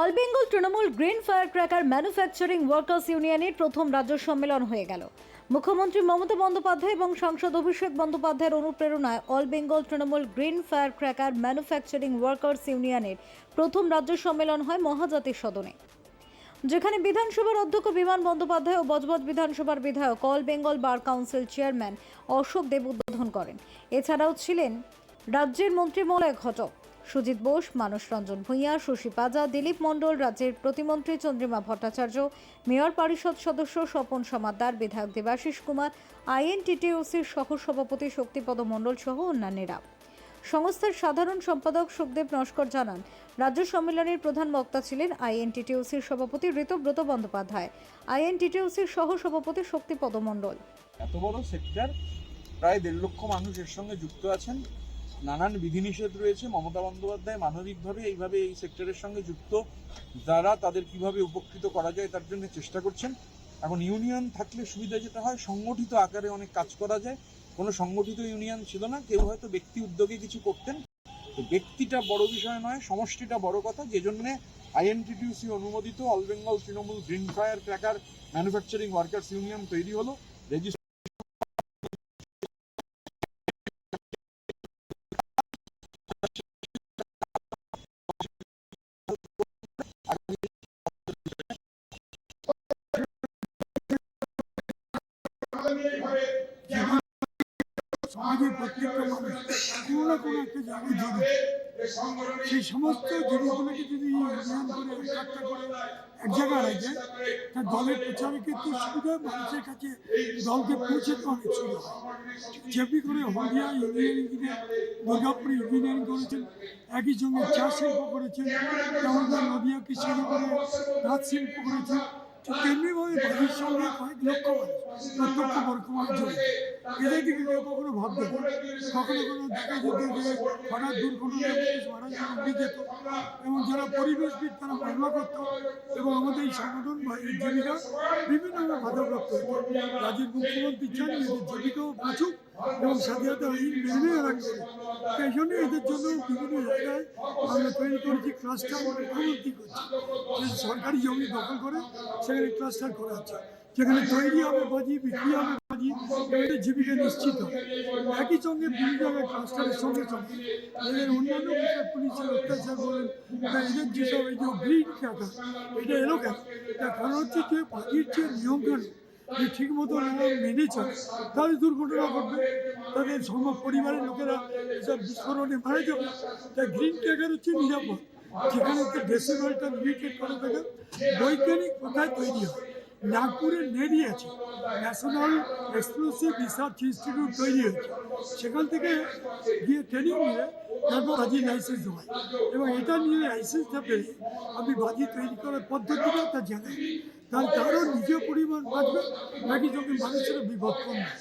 All Bengal Trinamool green fire cracker manufacturing workers ইউনিয়নের প্রথম রাজ্য সম্মেলন হয়ে গেল। মুখ্যমন্ত্রী মমতা বন্দ্যোপাধ্যায় এবং সাংসদ অভিষেক বন্দ্যোপাধ্যায়ের অনুপ্রেরণায় all Bengal Trinamool green fire cracker manufacturing workers ইউনিয়নের প্রথম রাজ্য সম্মেলন হয় মহাজাতির সদনে। যেখানে বিধানসভার অধ্যক্ষ বিমান বন্দ্যোপাধ্যায় ও বজবজ বিধানসভার বিধায়ক all Bengal bar council chairman Ashok Deb উদ্বোধন করেন। এছাড়াও ছিলেন রাজ্যের মন্ত্রী মলয় ঘটক সুজিত বোস, মানস রঞ্জন ভূঁইয়া, শশী পাজা, দিলীপ মণ্ডল, রাজ্যের প্রতিমন্ত্রী চন্দ্রিমা ভট্টাচার্য, মেয়র পরিষদ সদস্য স্বপন সমাদ্দার বিধায়ক দেবাশিস কুমার আইএনটিটিওসির সহ সভাপতি শক্তিপদ মণ্ডল সহ অন্যান্যরা। সংস্থার সাধারণ সম্পাদক সুখদেব নস্কর জানান, রাজ্য সম্মেলনের প্রধান বক্তা ছিলেন আইএনটিটিউসির সভাপতি ঋতব্রত বন্দ্যোপাধ্যায়, আইএনটিটিউসির সহ সভাপতি শক্তিপদ মণ্ডল। এত বড় সেক্টর, প্রায় দেড় লক্ষ মানুষ এর সঙ্গে যুক্ত আছেন। নানান বিধিনিষেধ রয়েছে। মমতা বন্দ্যোপাধ্যায় মানবিকভাবে এইভাবে এই সেক্টরের সঙ্গে যুক্ত। যারা তাদের কীভাবে উপকৃত করা যায় তার জন্য চেষ্টা করছেন। এখন ইউনিয়ন থাকলে সুবিধা যেটা হয়, সংগঠিত আকারে অনেক কাজ করা যায়। কোনো সংগঠিত ইউনিয়ন ছিল না, কেউ হয়তো ব্যক্তি উদ্যোগে কিছু করতেন। তো ব্যক্তিটা বড় বিষয় নয়, সমষ্টিটা বড় কথা। যে জন্য আইএনটিটিউসি অনুমোদিত all Bengal Trinamool green fire cracker manufacturing workers union তৈরি হলো। রেজিস্ট্রেশন সেই সমস্ত জিনিসগুলোকে যদি ইউনিয়ন করে এক জায়গায় রাখে দলের ক্ষেত্রে সুবিধা মানুষের কাছে দলকে পৌঁছাতে অনেক করে Haldia engineering engineer Durgapur engineering করেছেন, একই সঙ্গে চা শিল্প করেছেন যেমন নদিয়া কৃষি করে তাঁত শিল্প করেছেন। তেমনিভাবে বাড়ির সঙ্গে কয়েক লক্ষ প্রত্যক্ষ মানুষ জড়িত এদের দিকে কখনো কখনো কোনো হঠাৎ মারা যেত এবং যারা পরিবেশবিদ, তারা মামলা করত। এবং আমাদের এই সংগঠন বা এই জীবিকা বিভিন্নভাবে রাজ্যের মুখ্যমন্ত্রী চান এদের জীবিকাও বাঁচুক এবং সাথে আইন মেনে রাখবে সেই জন্য এদের জন্য বিভিন্ন জায়গায় আমরা তৈরি করেছি ক্লাস্টার মুখ্যমন্ত্রী করছি। সরকারি জমি দখল করে সেখানে ক্লাস্টার করা হচ্ছে। যেখানে তৈরি হবে বাজি বিক্রি হবে বাজি এদের জীবিকা নিশ্চিত হবে। একই সঙ্গে বিভিন্ন জায়গায় ক্লাস্টারের সঙ্গে সঙ্গে এদের অন্যান্য বিষয় পুলিশের অত্যাচার বলেন বা এদের যেসব এই যে গ্রিন ক্যাটার এটা এলো কেন? তার কারণ হচ্ছে যে বাজির যে নিয়মকানুন, যে ঠিক মতো মেনে চলে, তাহলে দুর্ঘটনা ঘটবে। তাদের সম পরিবারের লোকেরা এসব বিস্ফোরণে মারা যাবে। তাই গ্রিন ট্যাগার হচ্ছে নিরাপদ। যেখানে হচ্ছে ডেসিবেলটা লিমিটেড করা থাকে, বৈজ্ঞানিক কোথায় তৈরি হয়? নাগপুরে নেডি আছে। ন্যাশনাল এক্সপ্লোসিভ রিসার্চ ইনস্টিটিউট তৈরি হয়েছে। সেখান থেকে গিয়ে ট্রেনিং নিয়ে তারপর বাজি লাইসেন্স হয়। এবং এটা নিয়ে লাইসেন্সটা পেলে আমি বাজি তৈরি করার পদ্ধতিটা তা জানেন তার তারও নিজের পরিমাণ বাঁচবে একই সঙ্গে মানুষেরও বিপদ কমবে।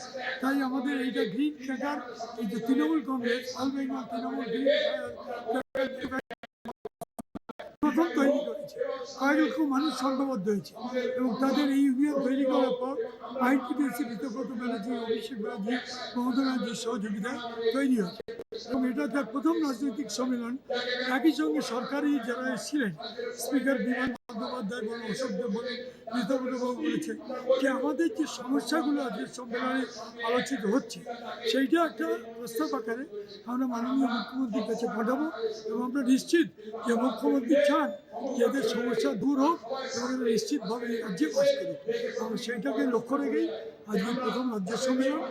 তাই আমাদের এইটা গ্রিন ট্র্যাকার এই যে তৃণমূল কংগ্রেস অল বেঙ্গল তৃণমূল গ্রিন প্রথম তৈরি করেছে। কয়েক লক্ষ মানুষ সংঘবদ্ধ হয়েছে এবং তাদের এই ইউনিয়ন তৈরি করার পর আইটিডিএসি বিতব্রত ব্যানার্জি অভিষেক ব্যানার্জি মমতা ব্যানার্জির সহযোগিতায় তৈরি হয়েছে। এবং এটা তার প্রথম রাজনৈতিক সম্মেলন। একই সঙ্গে সরকারি যারা এসেছিলেন, স্পিকার বিমান বন্দ্যোপাধ্যায় বলুন, অশোক দেব বলুন ঋতব্রতবাবু বলেছেন যে আমাদের যে সমস্যাগুলো আজকের সম্মেলনে আলোচিত হচ্ছে, সেইটা একটা প্রস্তাব আকারে আমরা মাননীয় মুখ্যমন্ত্রীর কাছে পাঠাবো এবং আমরা নিশ্চিত যে মুখ্যমন্ত্রী চান যে এদের সমস্যা দূর হোক এরা নিশ্চিতভাবে এই রাজ্যে বাস করুক আমরা সেইটাকে লক্ষ্য রেখেই আজকে প্রথম রাজ্য সম্মেলন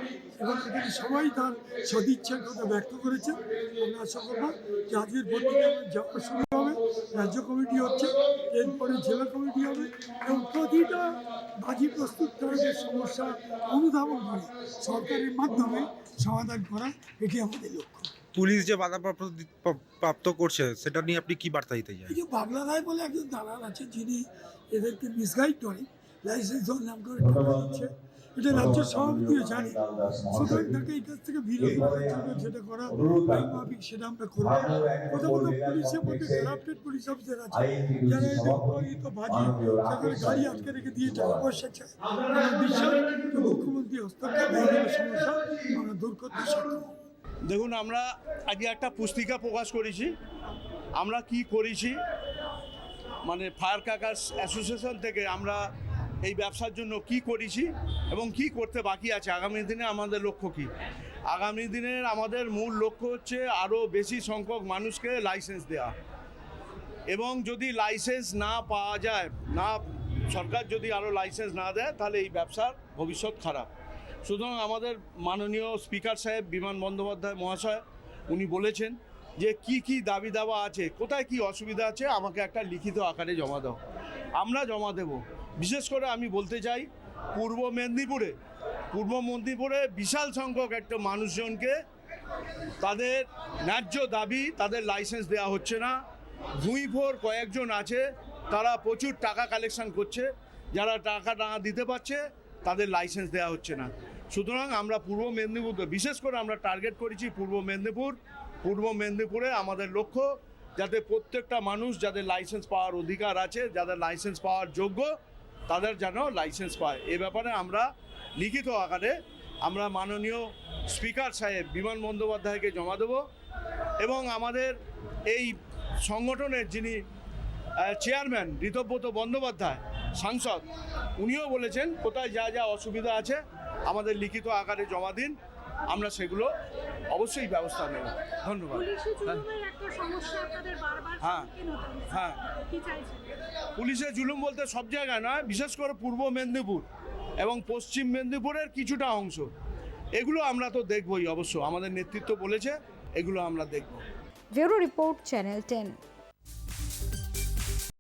এবং এখানে সবাই তার সদিচ্ছার কথা ব্যক্ত করেছে আমরা আশা করব যে আজকের থেকে যাওয়া শুরু হবে, রাজ্য কমিটি হচ্ছে, এরপরে জেলা কমিটি হবে এবং প্রতিটা বাজি প্রস্তুতকারকের সমস্যা অনুধাবন করে সরকারের মাধ্যমে সমাধান করা, এটি আমাদের লক্ষ্য। পুলিশ যে বাধা প্রাপ্ত- করছে সেটা নিয়ে আপনি কি বার্তা দিতে চান? এই যে বাংলা রায় বলে একজন দালাল আছে যিনি এদেরকে মিসগাইড করে লাইসেন্স নাম করে টাকা দিচ্ছে। এটা রাজ্য সভাপতিও জানে। সুতরাং তাকে এই কাছ থেকে বিরত যেটা করা মাফিক সেটা আমরা করব। প্রথমত পুলিশের মধ্যে কারাপ্টেড পুলিশ অফিসার আছে। যারা এদের উপকৃত বাজি সেখানে গাড়ি আটকে রেখে দিয়ে টাকা পয়সা চায় বিশ্বাস মুখ্যমন্ত্রী হস্তক্ষেপ সমস্যা আমরা দূর করতে সক্ষম। দেখুন, আমরা আজকে একটা পুস্তিকা প্রকাশ করেছি। আমরা কি করেছি? মানে ফায়ার ক্র্যাকার্স অ্যাসোসিয়েশন থেকে আমরা এই ব্যবসার জন্য কি করেছি এবং কি করতে বাকি আছে? আগামী দিনে আমাদের লক্ষ্য কি? আগামী দিনের আমাদের মূল লক্ষ্য হচ্ছে আরও বেশি সংখ্যক মানুষকে লাইসেন্স দেওয়া এবং যদি লাইসেন্স না পাওয়া যায়, না, সরকার যদি আরও লাইসেন্স না দেয়, তাহলে এই ব্যবসার ভবিষ্যৎ খারাপ। সুতরাং আমাদের মাননীয় স্পিকার সাহেব, বিমান বন্দ্যোপাধ্যায় মহাশয়, উনি বলেছেন যে কি কি দাবি দাওয়া আছে, কোথায় কি অসুবিধা আছে, আমাকে একটা লিখিত আকারে জমা দাও। আমরা জমা দেব। বিশেষ করে আমি বলতে চাই, পূর্ব মেদিনীপুরে পূর্ব মেদিনীপুরে বিশাল সংখ্যক একটা মানুষজনকে তাদের ন্যায্য দাবি, তাদের লাইসেন্স দেওয়া হচ্ছে না। ভুঁইফোর কয়েকজন আছে, তারা প্রচুর টাকা কালেকশন করছে, যারা টাকা না দিতে পারছে তাদের লাইসেন্স দেওয়া হচ্ছে না। সুতরাং আমরা পূর্ব মেদিনীপুর, বিশেষ করে আমরা টার্গেট করেছি পূর্ব মেদিনীপুর। পূর্ব মেদিনীপুরে আমাদের লক্ষ্য যাতে প্রত্যেকটা মানুষ যাদের লাইসেন্স পাওয়ার অধিকার আছে, যাদের লাইসেন্স পাওয়ার যোগ্য, তাদের যেন লাইসেন্স পায়। এ ব্যাপারে আমরা লিখিত আকারে আমরা মাননীয় স্পিকার সাহেব বিমান বন্দ্যোপাধ্যায়কে জমা দেব এবং আমাদের এই সংগঠনের যিনি চেয়ারম্যান ঋতব্রত বন্দ্যোপাধ্যায় সাংসদ উনিও বলেছেন কোথায় যা যা অসুবিধা আছে আমাদের লিখিত আকারে জমা দিন আমরা সেগুলো অবশ্যই ব্যবস্থা নেব। ধন্যবাদ। পুলিশি জুলুমের একটা সমস্যা আপনাদের বারবার হ্যাঁ। হ্যাঁ। পুলিশের জুলুম বলতে সব জায়গায় নয় বিশেষ করে পূর্ব মেদিনীপুর এবং পশ্চিম মেদিনীপুরের কিছুটা অংশ। এগুলো আমরা তো দেখবই অবশ্য আমাদের নেতৃত্ব বলেছে এগুলো আমরা দেখব। Bureau report channel ten.